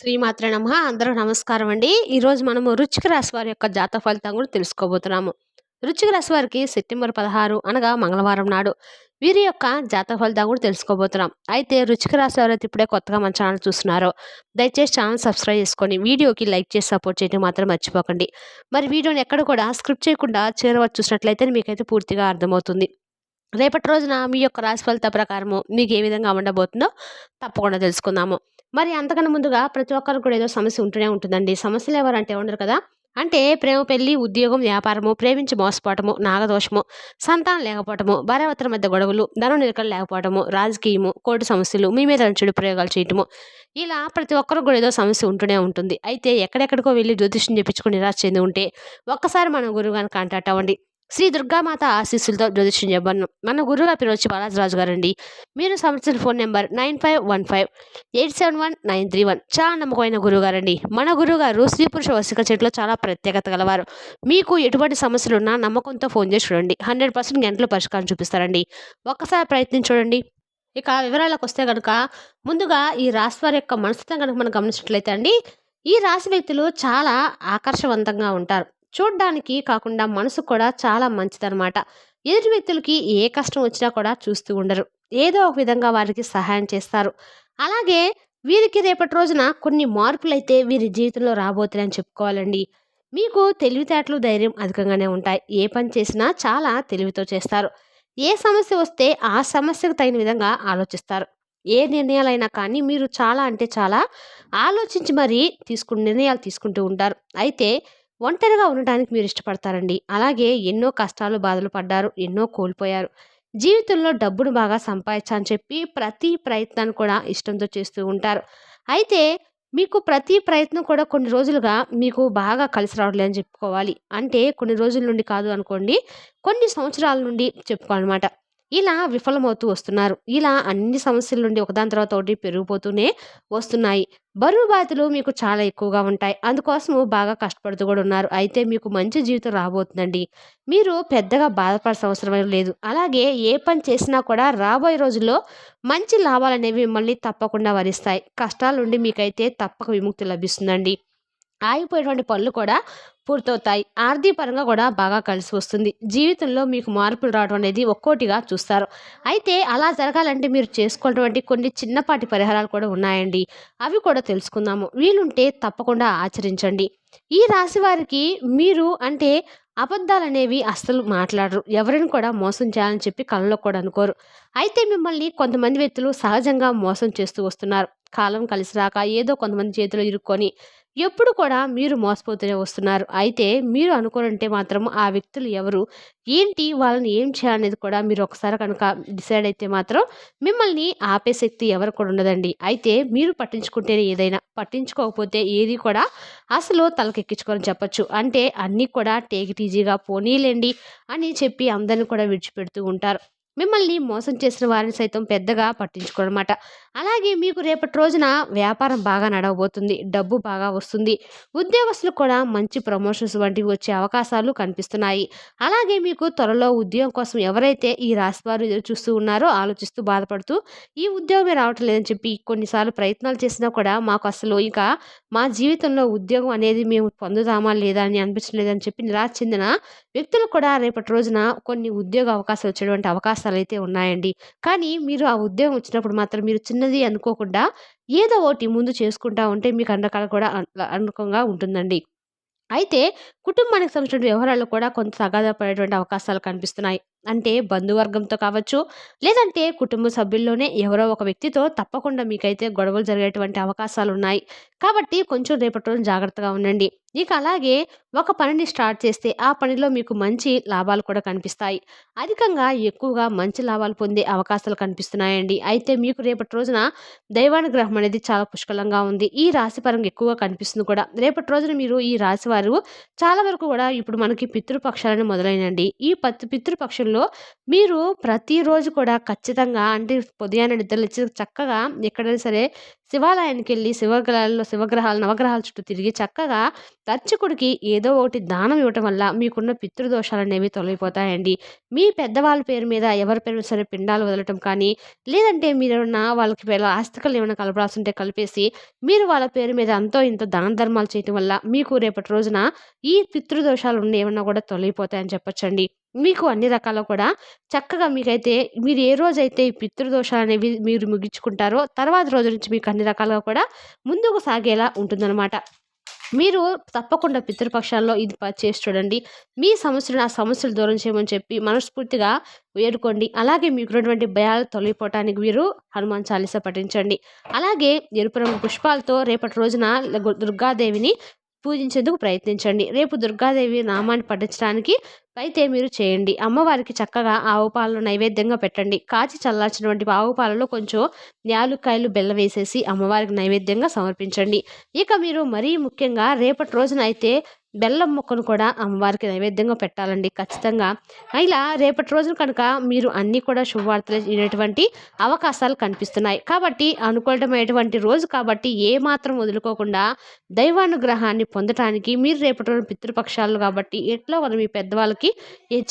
శ్రీమాత్ర నమ. అందరూ నమస్కారం అండి. ఈరోజు మనము రుచిక రాశి వారి యొక్క జాత ఫలితం కూడా తెలుసుకోబోతున్నాము. రుచిక రాశి వారికి సెప్టెంబర్ పదహారు అనగా మంగళవారం నాడు వీరి యొక్క జాతక ఫలితం కూడా తెలుసుకోబోతున్నాం. అయితే రుచిక రాశి వారైతే ఇప్పుడే కొత్తగా మన ఛానల్ చూస్తున్నారో దయచేసి ఛానల్ సబ్స్క్రైబ్ చేసుకొని వీడియోకి లైక్ చేసి సపోర్ట్ చేయడం మాత్రం మర్చిపోకండి. మరి వీడియోని ఎక్కడ కూడా స్క్రిప్ట్ చేయకుండా చేరవచ్చు చూసినట్లయితే మీకైతే పూర్తిగా అర్థమవుతుంది. రేపటి రోజున మీ యొక్క రాశి ఫలిత ప్రకారము మీకు ఏ విధంగా ఉండబోతుందో తప్పకుండా తెలుసుకుందాము. మరి అంతకన్నా ముందుగా ప్రతి ఒక్కరికి కూడా ఏదో సమస్య ఉంటూనే ఉంటుందండి. సమస్యలు ఎవరంటే ఉండరు కదా. అంటే ప్రేమ పెళ్ళి ఉద్యోగం వ్యాపారము ప్రేమించి మోసపోవటము నాగదోషము సంతానం లేకపోవటము భార్యాభర్తల మధ్య గొడవలు ధన నిరకలు లేకపోవటము రాజకీయము కోర్టు సమస్యలు మీ మీద చెడు ప్రయోగాలు చేయటము ఇలా ప్రతి ఒక్కరికి కూడా ఏదో సమస్య ఉంటూనే ఉంటుంది. అయితే ఎక్కడెక్కడికో వెళ్ళి జ్యోతిష్యం చెప్పించుకుని నిరాశ చెంది ఉంటే ఒక్కసారి మన గురువు గారిని కాంటాక్ట్ అవ్వండి. శ్రీ దుర్గామాత ఆశీస్సులతో జ్యోతిష్యం చెప్పను. మన గురువుగా పేరు వచ్చి బాలాజరాజు గారండి. మీరు సంవత్సరం phone number nine five one five eight seven one nine three one. చాలా నమ్మకమైన గురువుగారండి మన గురువుగారు స్త్రీ పురుష వసిక చెట్లో చాలా ప్రత్యేకత గలవారు. మీకు ఎటువంటి సమస్యలు ఉన్నా నమ్మకంతో ఫోన్ చేసి చూడండి. హండ్రెడ్ పర్సెంట్ గంటలో పరిష్కారం చూపిస్తారండి. ఒక్కసారి ప్రయత్నం చూడండి. ఇక వివరాలకు వస్తే కనుక ముందుగా ఈ రాశి వారి యొక్క మనస్తత్వం కనుక మనం గమనించినట్లయితే అండి ఈ రాశి వ్యక్తులు చాలా ఆకర్షవంతంగా ఉంటారు. చూడ్డానికి కాకుండా మనసు కూడా చాలా మంచిదనమాట ఎదుటి వ్యక్తులకి ఏ కష్టం వచ్చినా కూడా చూస్తూ ఉండరు. ఏదో ఒక విధంగా వారికి సహాయం చేస్తారు. అలాగే వీరికి రేపటి రోజున కొన్ని మార్పులు అయితే వీరి జీవితంలో రాబోతున్నాయని చెప్పుకోవాలండి. మీకు తెలివితేటలు ధైర్యం అధికంగానే ఉంటాయి. ఏ పని చేసినా చాలా తెలివితో చేస్తారు. ఏ సమస్య వస్తే ఆ సమస్యకు తగిన విధంగా ఆలోచిస్తారు. ఏ నిర్ణయాలైనా కానీ మీరు చాలా అంటే చాలా ఆలోచించి మరీ తీసుకు నిర్ణయాలు తీసుకుంటూ ఉంటారు. అయితే ఒంటరిగా ఉండటానికి మీరు ఇష్టపడతారండి. అలాగే ఎన్నో కష్టాలు బాధలు పడ్డారు ఎన్నో కోల్పోయారు. జీవితంలో డబ్బును బాగా సంపాదించని చెప్పి ప్రతి ప్రయత్నాన్ని కూడా ఇష్టంతో చేస్తూ ఉంటారు. అయితే మీకు ప్రతి ప్రయత్నం కూడా కొన్ని రోజులుగా మీకు బాగా కలిసి రావట్లేదని చెప్పుకోవాలి. అంటే కొన్ని రోజుల నుండి కాదు అనుకోండి కొన్ని సంవత్సరాల నుండి చెప్పుకోవాలన్నమాట. ఇలా విఫలమవుతూ వస్తున్నారు. ఇలా అన్ని సమస్యల నుండి ఒకదాని తర్వాత ఒకటి పెరిగిపోతూనే వస్తున్నాయి. బరువు బాధలు మీకు చాలా ఎక్కువగా ఉంటాయి. అందుకోసము బాగా కష్టపడుతూ కూడా ఉన్నారు. అయితే మీకు మంచి జీవితం రాబోతుందండి. మీరు పెద్దగా బాధపడాల్సిన అవసరం లేదు. అలాగే ఏ పని చేసినా కూడా రాబోయే రోజుల్లో మంచి లాభాలు అనేవి మిమ్మల్ని తప్పకుండా వరిస్తాయి. కష్టాల నుండి మీకైతే తప్పక విముక్తి లభిస్తుందండి. ఆగిపోయేటువంటి పనులు కూడా పూర్తవుతాయి. ఆర్థిక పరంగా కూడా బాగా కలిసి వస్తుంది. జీవితంలో మీకు మార్పులు రావడం అనేది ఒక్కోటిగా చూస్తారు. అయితే అలా జరగాలంటే మీరు చేసుకున్నటువంటి కొన్ని చిన్నపాటి పరిహారాలు కూడా ఉన్నాయండి. అవి కూడా తెలుసుకుందాము. వీలుంటే తప్పకుండా ఆచరించండి. ఈ రాశి వారికి మీరు అంటే అబద్ధాలు అనేవి అస్సలు మాట్లాడరు. ఎవరిని కూడా మోసం చేయాలని చెప్పి కళ్ళలో కూడా అనుకోరు. అయితే మిమ్మల్ని కొంతమంది వ్యక్తులు సహజంగా మోసం చేస్తూ వస్తున్నారు. కాలం కలిసి రాక ఏదో కొంతమంది చేతిలో ఇరుక్కొని ఎప్పుడు కూడా మీరు మోసపోతూనే వస్తున్నారు. అయితే మీరు అనుకోనంటే మాత్రం ఆ వ్యక్తులు ఎవరు? ఏంటి? వాళ్ళని ఏం చేయాలనేది కూడా మీరు ఒకసారి కనుక డిసైడ్ అయితే మాత్రం మిమ్మల్ని ఆపే శక్తి ఎవరు కూడా ఉండదండి. అయితే మీరు పట్టించుకుంటేనే ఏదైనా పట్టించుకోకపోతే ఏది కూడా అసలు తలకెక్కించుకొని చెప్పచ్చు. అంటే అన్నీ కూడా టేక్ ఈజీగా పోనీలేండి అని చెప్పి అందరిని కూడా విడిచిపెడుతూ ఉంటారు. మిమ్మల్ని మోసం చేసిన వారిని సైతం పెద్దగా పట్టించుకోనమాట అలాగే మీకు రేపటి రోజున వ్యాపారం బాగా నడవబోతుంది డబ్బు బాగా వస్తుంది. ఉద్యోగస్తులు కూడా మంచి ప్రమోషన్స్ వంటివి వచ్చే అవకాశాలు కనిపిస్తున్నాయి. అలాగే మీకు త్వరలో ఉద్యోగం కోసం ఎవరైతే ఈ రాశి వారు చూస్తూ ఉన్నారో ఆలోచిస్తూ బాధపడుతూ ఈ ఉద్యోగమే రావటం లేదని చెప్పి కొన్నిసార్లు ప్రయత్నాలు చేసినా కూడా మాకు అసలు ఇంకా మా జీవితంలో ఉద్యోగం అనేది మేము పొందుదామా లేదా అని అనిపించలేదని చెప్పి నిరాశ చెందిన వ్యక్తులు కూడా రేపటి రోజున కొన్ని ఉద్యోగ అవకాశాలు వచ్చేటువంటి అవకాశాలు అయితే ఉన్నాయండి. కానీ మీరు ఆ ఉద్యోగం వచ్చినప్పుడు మాత్రం మీరు చిన్న చిన్నది అనుకోకుండా ఏదో ఒకటి ముందు చేసుకుంటా ఉంటే మీకు అన్నకాల కూడా అనుకంగా ఉంటుందండి. అయితే కుటుంబానికి సంబంధించిన వ్యవహారాలు కూడా కొంత తగాదా పడేటువంటి అవకాశాలు కనిపిస్తున్నాయి. అంటే బంధువర్గంతో కావచ్చు లేదంటే కుటుంబ సభ్యుల్లోనే ఎవరో ఒక వ్యక్తితో తప్పకుండా మీకైతే గొడవలు జరిగేటువంటి అవకాశాలు ఉన్నాయి. కాబట్టి కొంచెం రేపటి రోజు జాగ్రత్తగా ఉండండి. ఇక అలాగే ఒక పనిని స్టార్ట్ చేస్తే ఆ పనిలో మీకు మంచి లాభాలు కూడా కనిపిస్తాయి. అధికంగా ఎక్కువగా మంచి లాభాలు పొందే అవకాశాలు కనిపిస్తున్నాయండి. అయితే మీకు రేపటి రోజున దైవానుగ్రహం అనేది చాలా పుష్కలంగా ఉంది. ఈ రాశి పరంగా ఎక్కువగా కనిపిస్తుంది కూడా. రేపటి రోజున మీరు ఈ రాశి వారు చాలా వరకు కూడా ఇప్పుడు మనకి పితృపక్షాలని మొదలైనండి ఈ పత్ పితృపక్షంలో మీరు ప్రతిరోజు కూడా ఖచ్చితంగా అంటే ఉదయాన్నే నిద్రలేచి చక్కగా ఎక్కడైనా సరే శివాలయానికి వెళ్ళి శివగ్రహాల్లో శివగ్రహాలు నవగ్రహాల చుట్టూ తిరిగి చక్కగా అర్చకుడికి ఏదో ఒకటి దానం ఇవ్వటం వల్ల మీకున్న పితృదోషాలు అనేవి తొలగిపోతాయండి. మీ పెద్దవాళ్ళ పేరు మీద ఎవరి పేరు సరే పిండాలు వదలటం కానీ లేదంటే మీరేమన్నా వాళ్ళకి వీళ్ళ ఆస్తికలు ఏమైనా కలపాల్సి ఉంటే కలిపేసి మీరు వాళ్ళ పేరు మీద అంతో ఇంత దాన ధర్మాలు చేయటం వల్ల మీకు రేపటి రోజున ఈ పితృదోషాలు ఉండి ఏమన్నా కూడా తొలగిపోతాయని చెప్పొచ్చండి. మీకు అన్ని రకాల కూడా చక్కగా మీకైతే మీరు ఏ రోజైతే ఈ పితృదోషాలు అనేవి మీరు ముగించుకుంటారో తర్వాత రోజు నుంచి మీకు అన్ని రకాలుగా కూడా ముందుకు సాగేలా ఉంటుందన్నమాట. మీరు తప్పకుండా పితృపక్షాల్లో ఇది చేసి చూడండి. మీ సమస్యలు ఆ సమస్యలు దూరం చేయమని చెప్పి మనస్ఫూర్తిగా వేడుకోండి. అలాగే మీకున్నటువంటి భయాలు తొలగిపోవటానికి మీరు హనుమాన్ చాలీస పఠించండి. అలాగే ఎరుపు రంగు పుష్పాలతో రేపటి రోజున దుర్గాదేవిని పూజించేందుకు ప్రయత్నించండి. రేపు దుర్గాదేవి నామాన్ని పఠించడానికి అయితే మీరు చేయండి. అమ్మవారికి చక్కగా ఆవు పాలను నైవేద్యంగా పెట్టండి. కాచి చల్లార్చినటువంటి ఆవు పాలలో కొంచెం యాలుక్కాయలు బెల్లం వేసేసి అమ్మవారికి నైవేద్యంగా సమర్పించండి. ఇక మీరు మరీ ముఖ్యంగా రేపటి రోజున అయితే బెల్లం ముక్కను కూడా అమ్మవారికి నైవేద్యంగా పెట్టాలండి. ఖచ్చితంగా. ఇలా రేపటి రోజున కనుక మీరు అన్నీ కూడా శుభవార్తలు వినేటువంటి అవకాశాలు కనిపిస్తున్నాయి. కాబట్టి అనుకూలమైనటువంటి రోజు కాబట్టి ఏ మాత్రం వదులుకోకుండా దైవానుగ్రహాన్ని పొందటానికి మీరు రేపటి రోజున పితృపక్షాలు కాబట్టి ఎట్లా వాళ్ళు మీ పెద్దవాళ్ళకి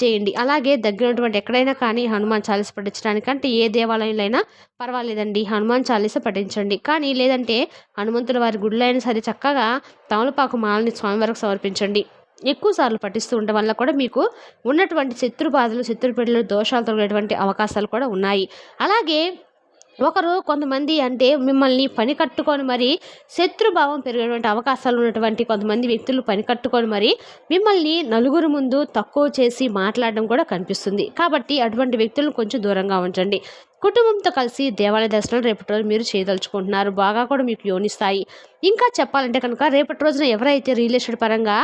చేయండి. అలాగే దగ్గర ఉన్నటువంటి ఎక్కడైనా కానీ హనుమాన్ చాలీస పఠించడానికంటే ఏ దేవాలయంలో అయినా పర్వాలేదండి. హనుమాన్ చాలీస పఠించండి. కానీ లేదంటే హనుమంతుల వారి గుడిలో అయినా సరే చక్కగా తమలపాకు మాలని స్వామివారికి సమర్పించండి. ఎక్కువ సార్లు పఠిస్తూ ఉండడం వల్ల కూడా మీకు ఉన్నటువంటి శత్రు బాధలు శత్రు పిల్లలు దోషాలు తొలగేటువంటి అవకాశాలు కూడా ఉన్నాయి. అలాగే ఒకరు కొంతమంది అంటే మిమ్మల్ని పని కట్టుకొని మరి శత్రుభావం పెరిగేటువంటి అవకాశాలు ఉన్నటువంటి కొంతమంది వ్యక్తులు పని కట్టుకొని మరి మిమ్మల్ని నలుగురు ముందు తక్కువ చేసి మాట్లాడడం కూడా కనిపిస్తుంది. కాబట్టి అటువంటి వ్యక్తులను కొంచెం దూరంగా ఉంచండి. కుటుంబంతో కలిసి దేవాలయ దర్శనం రేపటి రోజు మీరు చేయదలుచుకుంటున్నారు. బాగా కూడా మీకు యోనిస్తాయి. ఇంకా చెప్పాలంటే కనుక రేపటి రోజున ఎవరైతే రియల్ ఎస్టేట్ పరంగా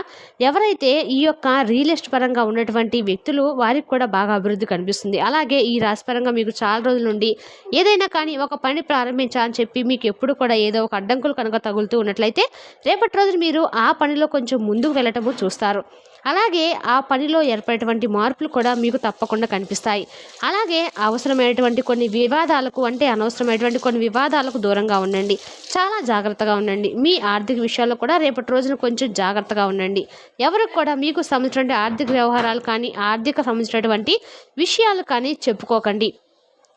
ఎవరైతే ఈ యొక్క రియల్ ఎస్టేట్ పరంగా ఉన్నటువంటి వ్యక్తులు వారికి కూడా బాగా అభివృద్ధి కనిపిస్తుంది. అలాగే ఈ రాశిపరంగా మీకు చాలా రోజుల నుండి ఏదైనా కానీ ఒక పని ప్రారంభించాలని చెప్పి మీకు ఎప్పుడు కూడా ఏదో ఒక అడ్డంకులు కనుక తగులుతూ ఉన్నట్లయితే రేపటి రోజున మీరు ఆ పనిలో కొంచెం ముందుకు వెళ్ళటము చూస్తారు. అలాగే ఆ పనిలో ఏర్పడేటువంటి మార్పులు కూడా మీకు తప్పకుండా కనిపిస్తాయి. అలాగే అవసరమైనటువంటి కొన్ని వివాదాలకు అంటే అనవసరమైనటువంటి కొన్ని వివాదాలకు దూరంగా ఉండండి. చాలా జాగ్రత్తగా ఉండండి. మీ ఆర్థిక విషయాల్లో కూడా రేపటి రోజున కొంచెం జాగ్రత్తగా ఉండండి. ఎవరికి కూడా మీకు సంబంధించినటువంటి ఆర్థిక వ్యవహారాలు కానీ ఆర్థిక సంబంధించినటువంటి విషయాలు కానీ చెప్పుకోకండి.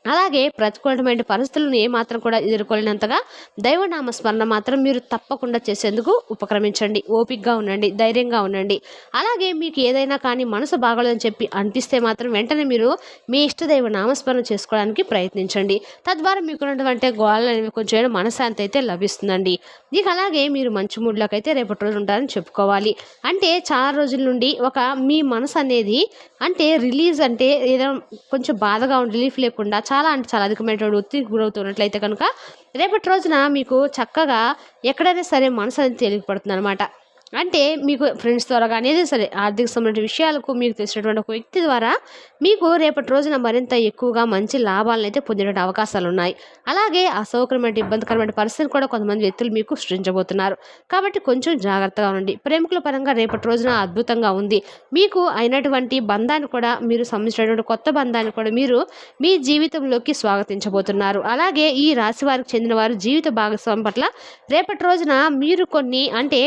అలాగే ప్రతికూలమైన పరిస్థితులను ఏమాత్రం కూడా ఎదుర్కోలేనంతగా దైవనామస్మరణ మాత్రం మీరు తప్పకుండా చేసేందుకు ఉపక్రమించండి. ఓపికగా ఉండండి ధైర్యంగా ఉండండి. అలాగే మీకు ఏదైనా కానీ మనసు బాగోలేదని చెప్పి అనిపిస్తే మాత్రం వెంటనే మీరు మీ ఇష్టదైవ నామస్మరణ చేసుకోవడానికి ప్రయత్నించండి. తద్వారా మీకున్నటువంటి గోళాలు అనేవి కొంచెం మనశ్శాంతి అయితే లభిస్తుందండి. ఇక అలాగే మీరు మంచి మూడ్లోకి అయితే రేపటి రోజు ఉంటారని చెప్పుకోవాలి. అంటే చాలా రోజుల నుండి ఒక మీ మనసు అనేది అంటే రిలీజ్ అంటే ఏదో కొంచెం బాధగా ఉండి రిలీఫ్ లేకుండా చాలా అంటే చాలా అధికమైనటువంటి ఒత్తిడికి గురవుతున్నట్లయితే కనుక రేపటి రోజున మీకు చక్కగా ఎక్కడైనా సరే మనసు అనేది తేలికపడుతుంది అనమాట అంటే మీకు ఫ్రెండ్స్ ద్వారా కానీ ఏదైనా సరే ఆర్థిక సంబంధించిన విషయాలకు మీకు తెలిసినటువంటి ఒక వ్యక్తి ద్వారా మీకు రేపటి రోజున మరింత ఎక్కువగా మంచి లాభాలను అయితే పొందేటువంటి అవకాశాలు ఉన్నాయి అలాగే అసౌకర్యమైన ఇబ్బందికరమైన పరిస్థితిని కూడా కొంతమంది వ్యక్తులు మీకు సృష్టించబోతున్నారు. కాబట్టి కొంచెం జాగ్రత్తగా ఉండండి. ప్రేమికుల పరంగా రేపటి రోజున అద్భుతంగా ఉంది. మీకు అయినటువంటి బంధాన్ని కూడా మీరు సంబంధించినటువంటి కొత్త బంధాన్ని కూడా మీరు మీ జీవితంలోకి స్వాగతించబోతున్నారు. అలాగే ఈ రాశి వారికి చెందిన వారు జీవిత భాగస్వామి పట్ల రేపటి రోజున మీరు కొన్ని అంటే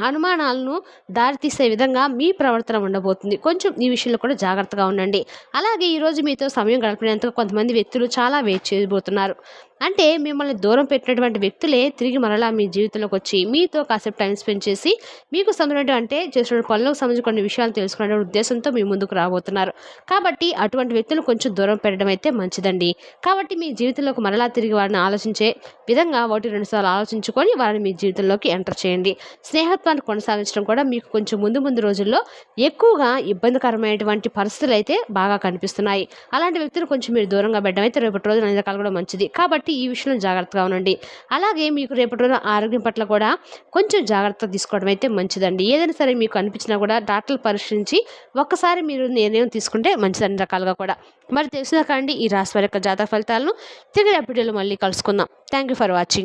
అనుమానాలను దారితీసే విధంగా మీ ప్రవర్తన ఉండబోతుంది. కొంచెం ఈ విషయంలో కూడా జాగ్రత్తగా ఉండండి. అలాగే ఈరోజు మీతో సమయం గడిపినందుకు కొంతమంది వ్యక్తులు చాలా వెయిట్ చేయబోతున్నారు. అంటే మిమ్మల్ని దూరం పెట్టినటువంటి వ్యక్తులే తిరిగి మరలా మీ జీవితంలోకి వచ్చి మీతో కాసేపు టైం స్పెండ్ చేసి మీకు సంబంధించిన అంటే చేసిన పనులకు సంబంధించిన కొన్ని విషయాలు తెలుసుకునే ఉద్దేశంతో మీ ముందుకు రాబోతున్నారు. కాబట్టి అటువంటి వ్యక్తులు కొంచెం దూరం పెట్టడం అయితే మంచిదండి. కాబట్టి మీ జీవితంలోకి మరలా తిరిగి వారిని ఆలోచించే విధంగా ఒకటి రెండు సార్లు ఆలోచించుకొని వారిని మీ జీవితంలోకి ఎంటర్ చేయండి. స్నేహత్వాన్ని కొనసాగించడం కూడా మీకు కొంచెం ముందు ముందు రోజుల్లో ఎక్కువగా ఇబ్బందికరమైనటువంటి పరిస్థితులు అయితే బాగా కనిపిస్తున్నాయి. అలాంటి వ్యక్తులు కొంచెం మీరు దూరంగా పెట్టడం అయితే రేపటి రోజున అన్ని రకాలు కూడా మంచిది. కాబట్టి ఈ విషయంలో జాగ్రత్తగా ఉండండి. అలాగే మీకు రేపటి రోజున ఆరోగ్యం పట్ల కూడా కొంచెం జాగ్రత్త తీసుకోవడం అయితే మంచిదండి. ఏదైనా సరే మీకు అనిపించినా కూడా డాక్టర్లు పరీక్షించి ఒక్కసారి మీరు నిర్ణయం తీసుకుంటే మంచిదండి రకాలుగా కూడా. మరి తెలిసిన కాండి ఈ రాశి వారి యొక్క జాతక ఫలితాలను తిరిగి వీడియోలో మళ్ళీ కలుసుకుందాం. Thank you for watching